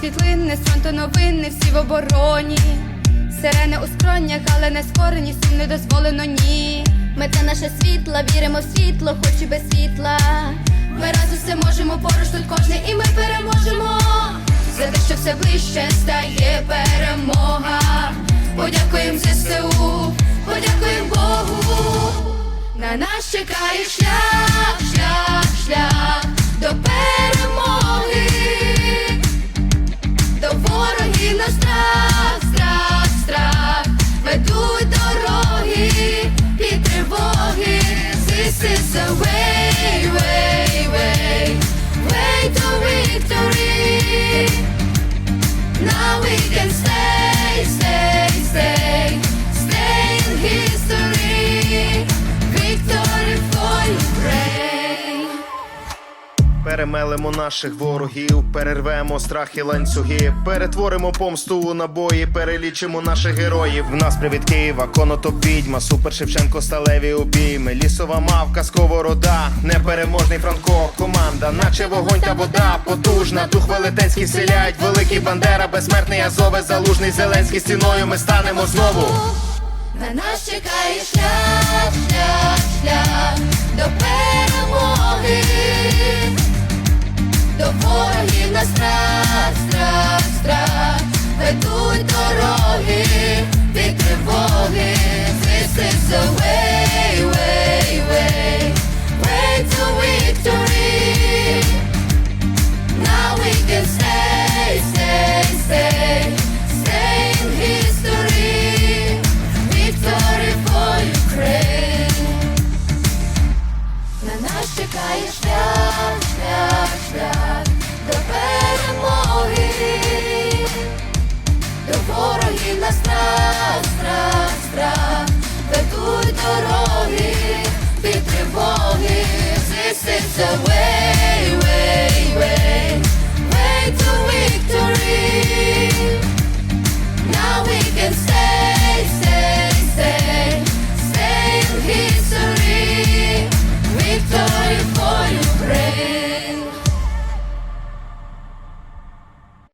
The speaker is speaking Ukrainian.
світлини, фронту новини, всі в обороні. Сирени у скронях, але не скорені, сум не дозволено, ні. Мета наша світла, віримо в світло, хоч і без світла. Ми разом все можемо, поруч тут кожний, і ми переможемо. За те, що все ближче стає перемога. Подякуємо ЗСУ, подякуємо Богу. На нас чекає шлях, This a way, way, way, way to victory. Перемелимо наших ворогів, перервемо страх і ланцюги, перетворимо помсту у набої, перелічимо наших героїв. В нас привід Києва, конотоп відьма, супер Шевченко, сталеві обійми, лісова мавка, сковорода, непереможний Франко, команда, наче вогонь та вода, потужна, дух велетенський селять, великий бандера, безсмертний Азове, залужний Зеленський стіною. Ми станемо знову. На нас чекає шлях, шлях до ворогів на страх, страх, страх ведуть дороги від тривоги. This is the way,